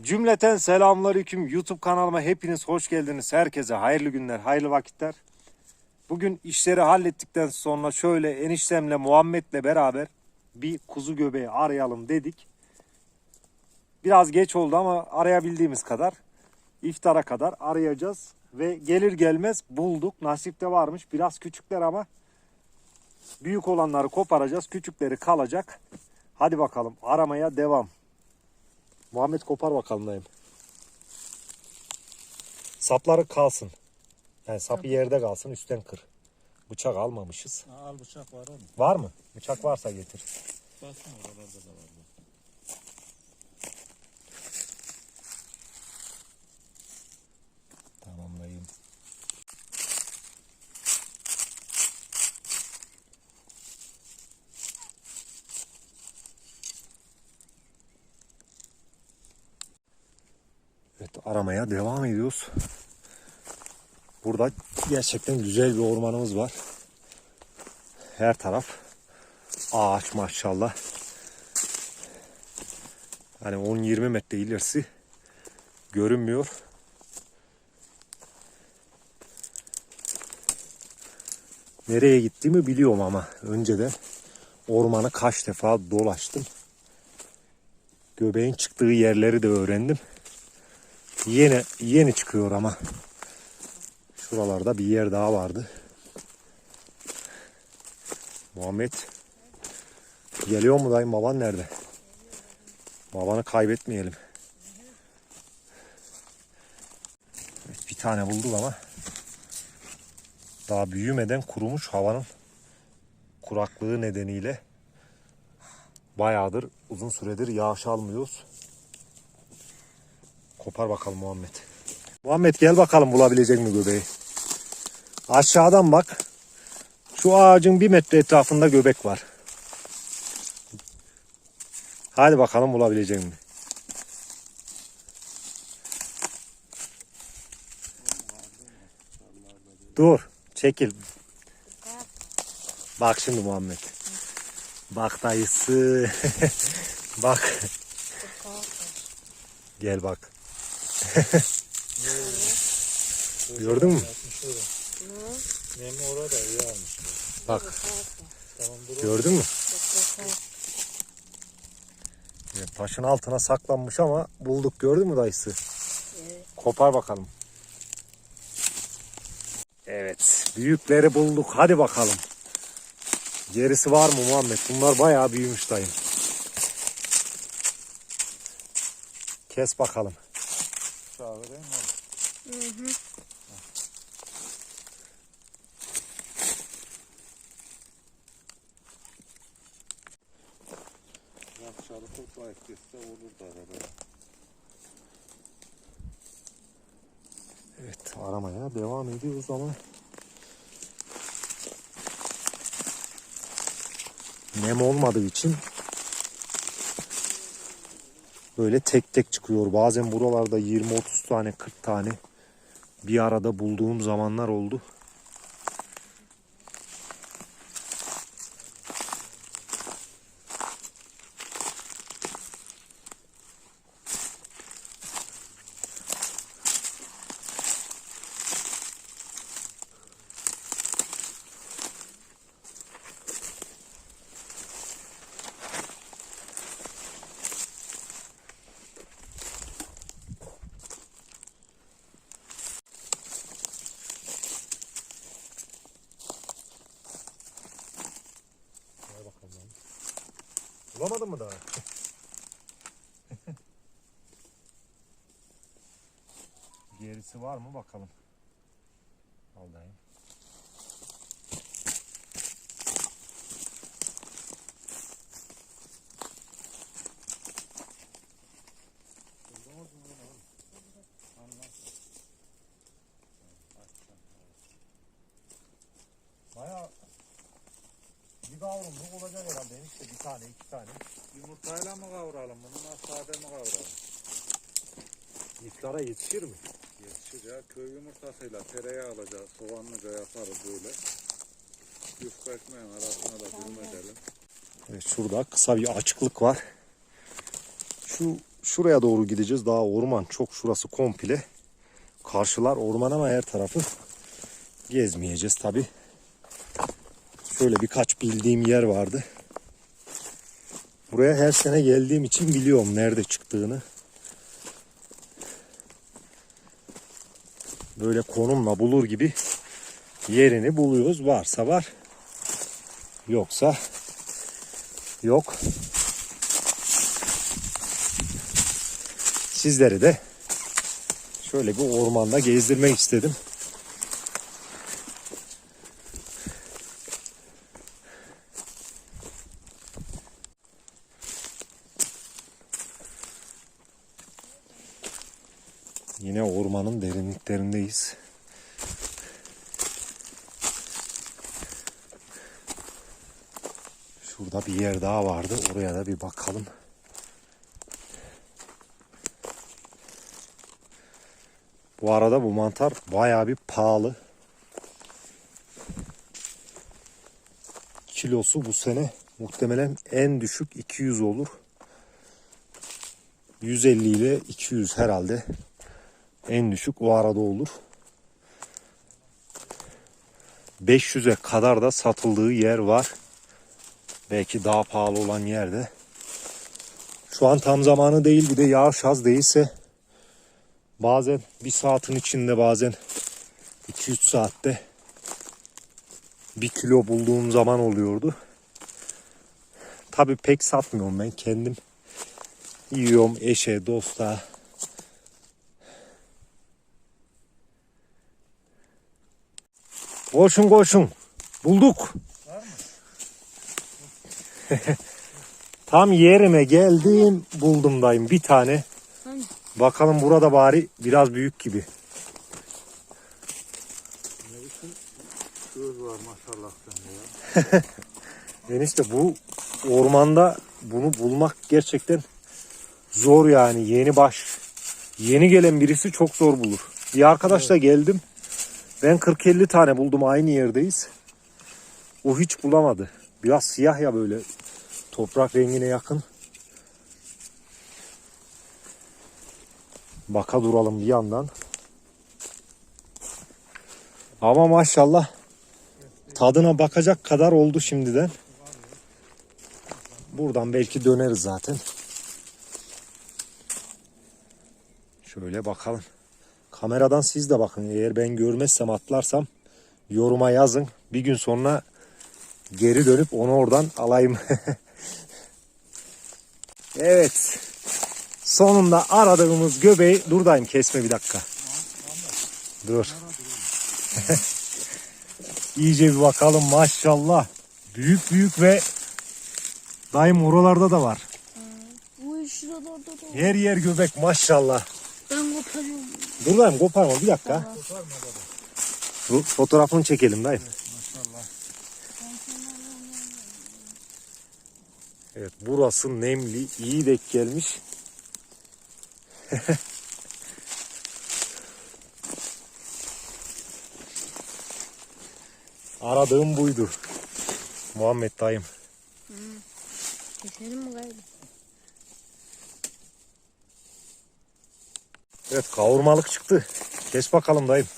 Cümleten selamünaleyküm YouTube kanalıma hepiniz hoş geldiniz. Herkese hayırlı günler, hayırlı vakitler. Bugün işleri hallettikten sonra şöyle eniştemle Muhammed'le beraber bir kuzu göbeği arayalım dedik. Biraz geç oldu ama arayabildiğimiz kadar iftara kadar arayacağız. Ve gelir gelmez bulduk. Nasipte varmış. Biraz küçükler ama büyük olanları koparacağız. Küçükleri kalacak. Hadi bakalım aramaya devam. Muhammed kopar bakalım dayım. Sapları kalsın. Yani sapı yerde kalsın üstten kır. Bıçak almamışız. Ha, al bıçak var oğlum. Var mı? Bıçak varsa getir. Baksana oralarda da var. bak. Tamam dayım. Evet aramaya devam ediyoruz. Burada gerçekten güzel bir ormanımız var. Her taraf ağaç maşallah. Hani 10-20 metre ilerisi görünmüyor. Nereye gittiğimi biliyorum ama önceden ormanı kaç defa dolaştım. Göbeğin çıktığı yerleri de öğrendim. Yeni yeni çıkıyor ama. Şuralarda bir yer daha vardı. Muhammed geliyor mu dayım baban nerede? Babanı kaybetmeyelim. Evet, bir tane bulduk ama daha büyümeden kurumuş havanın kuraklığı nedeniyle bayağıdır uzun süredir yağış almıyoruz. Kopar bakalım Muhammed. Muhammed gel bakalım bulabilecek mi göbeği? Aşağıdan bak. Şu ağacın bir metre etrafında göbek var. Hadi bakalım bulabilecek mi? Dur. Çekil. Bak şimdi Muhammed. Bak dayısı. bak. Gel bak. Gördün mü? Yatmış orada. Nemi orada iyi almış. Bak. Tamam. Gördün mü? Evet, taşın altına saklanmış ama bulduk. Gördün mü dayısı? Kopar bakalım. Evet. Büyükleri bulduk. Hadi bakalım. Gerisi var mı Muhammed? Bunlar bayağı büyümüş dayım. Kes bakalım. Yakşalı toplayıp gitse olur da arada. Evet aramaya devam ediyoruz ama nem olmadığı için böyle tek tek çıkıyor. Bazen buralarda 20-30 tane 40 tane bir arada bulduğum zamanlar oldu. Bulamadın mı daha? Gerisi var mı bakalım. Al dayım. Bayağı bir kavrumluk olacak herhalde enişte bir tane iki tane. Yumurtayla mı kavuralım bunu? Sade mi kavuralım? İftara yetişir mi? Yetişir ya. Köy yumurtasıyla tereyağı alacağız. Soğanlıca yaparız böyle. Yufka ekmeğin arasına da bölüm edelim. Evet, şurada kısa bir açıklık var. Şu şuraya doğru gideceğiz. Daha orman çok şurası komple. Karşılar orman ama her tarafı gezmeyeceğiz tabi. Şöyle birkaç bildiğim yer vardı. Buraya her sene geldiğim için biliyorum nerede çıktığını. Böyle konumla bulur gibi yerini buluyoruz. Varsa var. Yoksa yok. Sizleri de şöyle bir ormanda gezdirmek istedim. Yine ormanın derinliklerindeyiz. Şurada bir yer daha vardı. Oraya da bir bakalım. Bu arada bu mantar bayağı bir pahalı. Kilosu bu sene muhtemelen en düşük 200 olur. 150 ile 200 herhalde. En düşük o arada olur. 500'e kadar da satıldığı yer var. Belki daha pahalı olan yerde. Şu an tam zamanı değil bir de yağış az değilse bazen bir saatin içinde bazen 2-3 saatte bir kilo bulduğum zaman oluyordu. Tabi pek satmıyorum ben kendim yiyorum eşe dosta Koşun koşun. Bulduk. Tam yerime geldim buldum dayım bir tane. Hani? Bakalım burada bari biraz büyük gibi. Göz var maşallah sende ya. Enişte bu ormanda bunu bulmak gerçekten zor yani yeni baş. Yeni gelen birisi çok zor bulur. Bir arkadaşla geldim. Ben 40-50 tane buldum aynı yerdeyiz. O hiç bulamadı. Biraz siyah ya böyle toprak rengine yakın. Baka duralım bir yandan. Ama maşallah tadına bakacak kadar oldu şimdiden. Buradan belki döneriz zaten. Şöyle bakalım. Kameradan siz de bakın. Eğer ben görmezsem atlarsam yoruma yazın. Bir gün sonra geri dönüp onu oradan alayım. evet. Sonunda aradığımız göbeği durdayım kesme bir dakika. Dur. İyice bir bakalım maşallah. Büyük büyük ve daim oralarda da var. Her yer göbek maşallah. Koparıyorum. Dur dayım koparma bir dakika. Dur, fotoğrafını çekelim dayım. Evet burası nemli iyi denk gelmiş. Aradığım buydu. Muhammed dayım. Keselim mi gayrı? Evet kavurmalık çıktı. Kes bakalım dayım.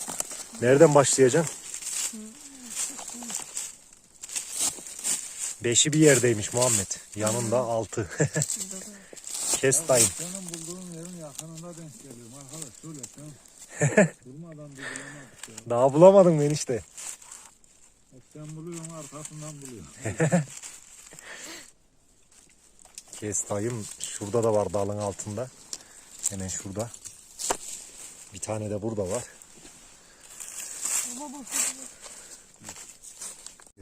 Nereden başlayacağım? Beşi bir yerdeymiş Muhammed. Yanında altı. Kes dayım. Senin bulduğun yerin yakınında denk geliyorum arkadaş. Şöyle sen durmadan bir bulamadık ya. Daha bulamadım ben işte. Hep sen buluyorsun arkasından buluyorsun. Kes dayım. Şurada da var dalın altında. Hemen şurada. Bir tane de burada var.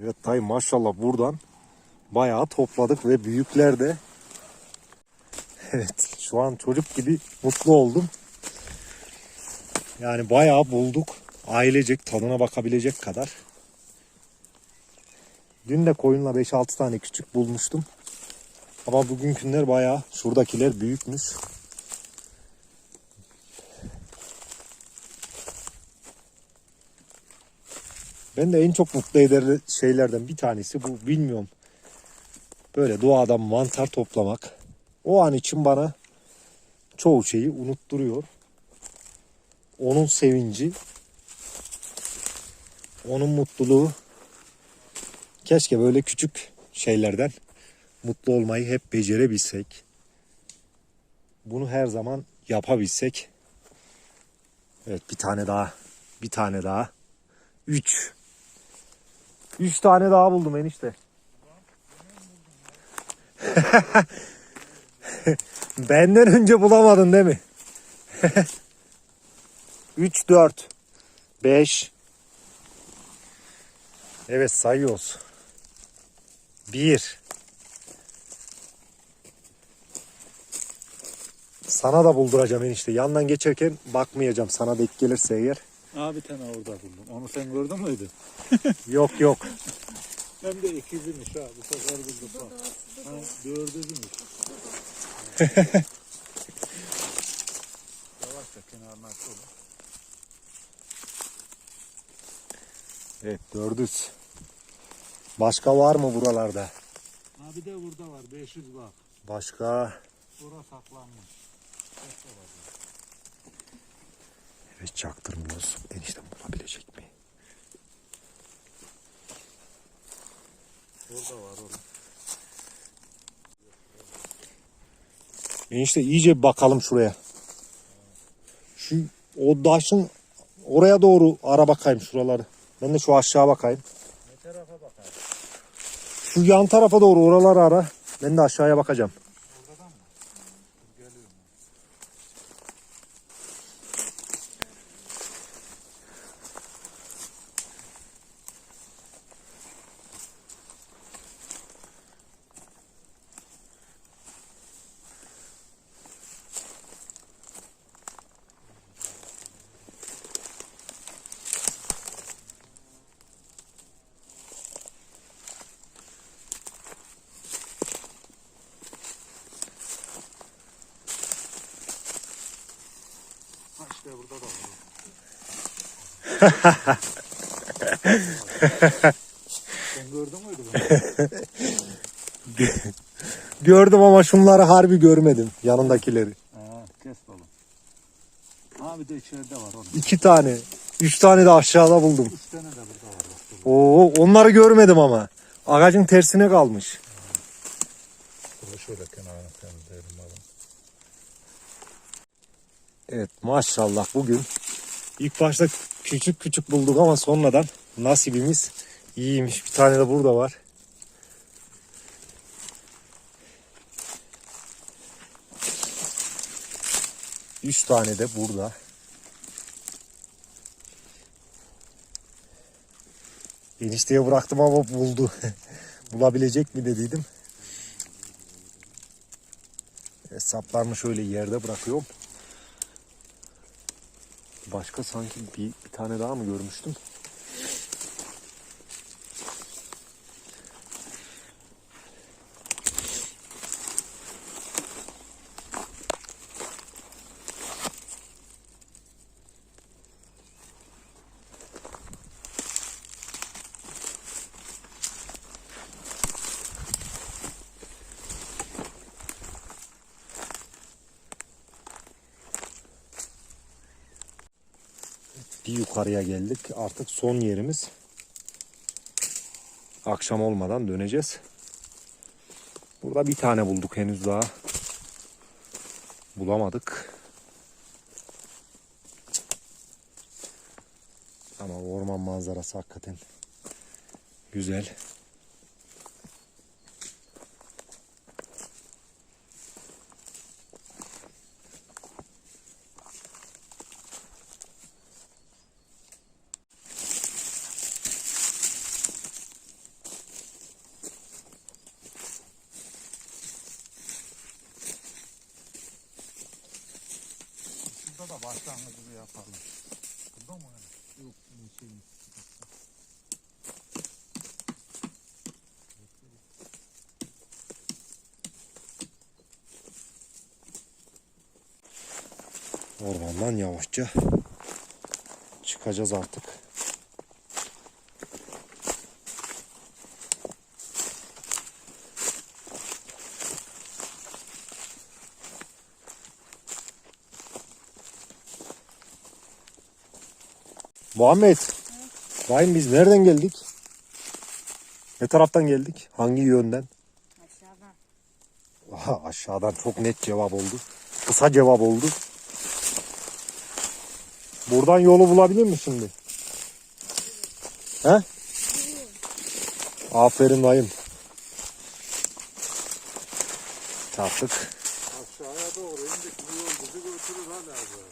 Evet dayım maşallah buradan bayağı topladık ve büyükler de. Evet şu an çocuk gibi mutlu oldum. Yani bayağı bulduk. Ailecek tadına bakabilecek kadar. Dün de koyunla 5-6 tane küçük bulmuştum. Ama bugünküler bayağı şuradakiler büyükmüş. Ben de en çok mutlu eder şeylerden bir tanesi bu bilmiyorum. Böyle doğadan mantar toplamak. O an için bana çoğu şeyi unutturuyor. Onun sevinci, onun mutluluğu. Keşke böyle küçük şeylerden mutlu olmayı hep becerebilsek. Bunu her zaman yapabilsek. Evet bir tane daha. Bir tane daha. Üç. Üç tane daha buldum enişte. Benden önce bulamadın değil mi? 3, 4, 5. Evet sayıyoruz. 1. Sana da bulduracağım enişte. Yandan geçerken bakmayacağım sana denk gelirse eğer. Abi tane orada buldum. Onu sen gördün müydü? Yok yok. Hem de ikiziymiş ha. Bu sefer bulduk bak. Ha, dördüzüymüş. Yavaşça kenarına koy. Evet dördüz. Başka var mı buralarda? Ha bir de burada var. 500 bak. Başka. Bura saklanmış. Evet çaktırmıyoruz. Enişte bulabilecek mi? Orada var orada. Enişte iyice bakalım şuraya. Şu o daşın oraya doğru ara bakayım şuraları. Ben de şu aşağı bakayım. Ne tarafa bakar? Şu yan tarafa doğru oraları ara. Ben de aşağıya bakacağım. Oradan mı? Dur, Geliyorum. Ha işte burada da var. Sen gördün müydü bunu? Gördüm ama şunları harbi görmedim. Yanındakileri. Ha, kes oğlum. Ha bir de içeride var oğlum. İki tane. Üç tane de aşağıda buldum. Üç tane de burada var. Bak. Oo, onları görmedim ama. Ağacın tersine kalmış. Burada şöyle kenarını temizleyelim. Evet maşallah bugün ilk başta küçük küçük bulduk ama sonradan nasibimiz iyiymiş. Bir tane de burada var. Üç tane de burada. Enişteye bıraktım ama buldu. Bulabilecek mi dediydim. E, saplarını şöyle yerde bırakıyorum. Başka sanki bir, bir tane daha mı görmüştüm? Yukarıya geldik. Artık son yerimiz. Akşam olmadan döneceğiz. Burada bir tane bulduk henüz daha. Bulamadık. Ama orman manzarası hakikaten güzel. Şurada başlangıcı yapalım. Burada mı? Yok. Şey, Ormandan yavaşça çıkacağız artık. Muhammed. Bayım biz nereden geldik? Ne taraftan geldik? Hangi yönden? Aşağıdan. Aha, aşağıdan çok net cevap oldu. Kısa cevap oldu. Buradan yolu bulabilir mi şimdi? He? Aferin dayım. Çarptık. Aşağıya doğru indik bu yol bizi götürür hala böyle.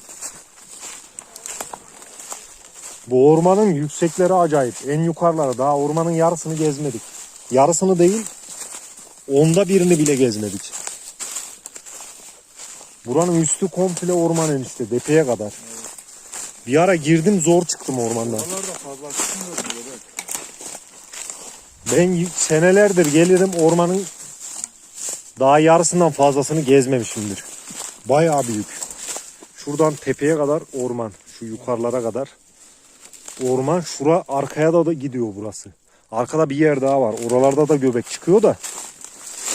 Bu ormanın yüksekleri acayip. En yukarıları daha ormanın yarısını gezmedik. Yarısını değil, onda birini bile gezmedik. Buranın üstü komple orman enişte, depeye kadar. Bir ara girdim zor çıktım ormandan. Fazla. Ben senelerdir gelirim ormanın daha yarısından fazlasını gezmemişimdir. Bayağı büyük. Şuradan tepeye kadar orman. Şu yukarılara kadar. Orman şura arkaya da, da gidiyor burası. Arkada bir yer daha var. Oralarda da göbek çıkıyor da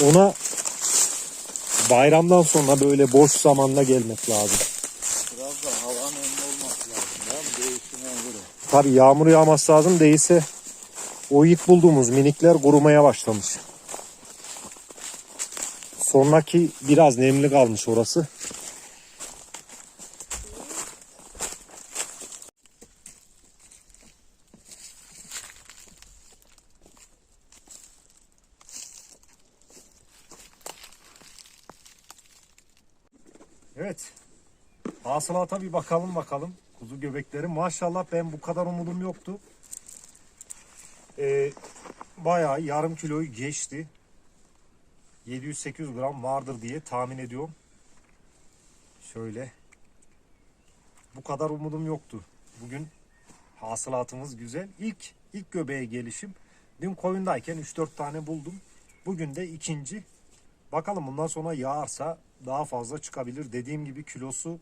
ona bayramdan sonra böyle boş zamanda gelmek lazım. Biraz da havanın önüne olması lazım. Ya değişime göre. Tabi yağmur yağması lazım değilse o ilk bulduğumuz minikler kurumaya başlamış. Sonraki biraz nemli kalmış orası. Evet. Hasılata bir bakalım bakalım. Kuzu göbekleri. Maşallah ben bu kadar umudum yoktu. Ee, bayağı yarım kiloyu geçti. 700-800 gram vardır diye tahmin ediyorum. Şöyle. Bu kadar umudum yoktu. Bugün hasılatımız güzel. İlk ilk göbeğe gelişim. Dün koyundayken 3-4 tane buldum. Bugün de ikinci. Bakalım bundan sonra yağarsa daha fazla çıkabilir. Dediğim gibi kilosu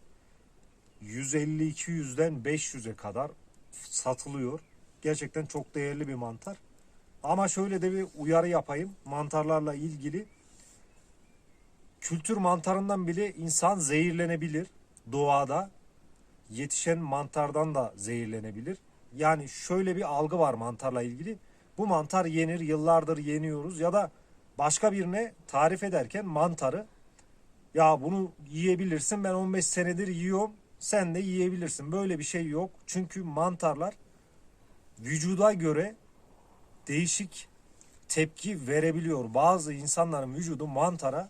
150-200'den 500'e kadar satılıyor. Gerçekten çok değerli bir mantar. Ama şöyle de bir uyarı yapayım. Mantarlarla ilgili kültür mantarından bile insan zehirlenebilir. Doğada yetişen mantardan da zehirlenebilir. Yani şöyle bir algı var mantarla ilgili. Bu mantar yenir, yıllardır yeniyoruz ya da başka birine tarif ederken mantarı ya bunu yiyebilirsin ben 15 senedir yiyorum sen de yiyebilirsin. Böyle bir şey yok. Çünkü mantarlar vücuda göre değişik tepki verebiliyor. Bazı insanların vücudu mantara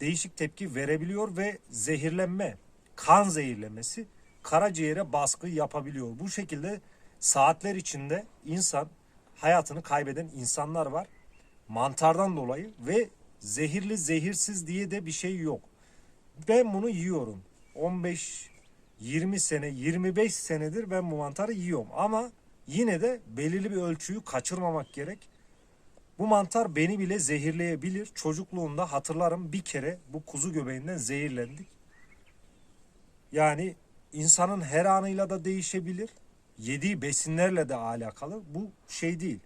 değişik tepki verebiliyor ve zehirlenme, kan zehirlenmesi karaciğere baskı yapabiliyor. Bu şekilde saatler içinde insan hayatını kaybeden insanlar var. Mantardan dolayı ve zehirli zehirsiz diye de bir şey yok. Ben bunu yiyorum. 15 20 sene 25 senedir ben bu mantarı yiyorum ama yine de belirli bir ölçüyü kaçırmamak gerek. Bu mantar beni bile zehirleyebilir. Çocukluğumda hatırlarım bir kere bu kuzu göbeğinden zehirlendik. Yani insanın her anıyla da değişebilir. Yediği besinlerle de alakalı. Bu şey değil.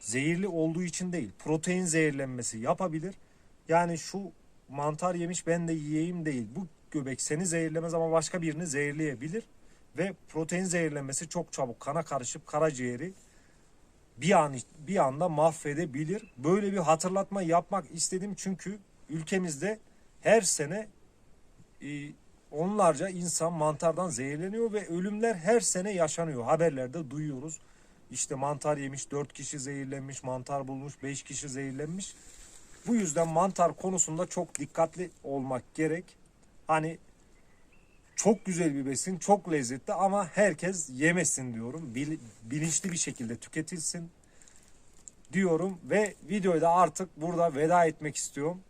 Zehirli olduğu için değil. Protein zehirlenmesi yapabilir. Yani şu mantar yemiş ben de yiyeyim değil. Bu göbek seni zehirlemez ama başka birini zehirleyebilir. Ve protein zehirlenmesi çok çabuk kana karışıp karaciğeri bir an bir anda mahvedebilir. Böyle bir hatırlatma yapmak istedim çünkü ülkemizde her sene e, onlarca insan mantardan zehirleniyor ve ölümler her sene yaşanıyor. Haberlerde duyuyoruz. İşte mantar yemiş 4 kişi zehirlenmiş, mantar bulmuş 5 kişi zehirlenmiş. Bu yüzden mantar konusunda çok dikkatli olmak gerek. Hani çok güzel bir besin, çok lezzetli ama herkes yemesin diyorum. Bil- bilinçli bir şekilde tüketilsin diyorum ve videoyu da artık burada veda etmek istiyorum.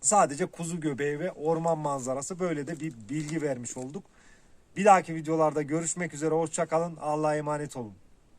Sadece kuzu göbeği ve orman manzarası böyle de bir bilgi vermiş olduk. Bir dahaki videolarda görüşmek üzere. Hoşçakalın. Allah'a emanet olun.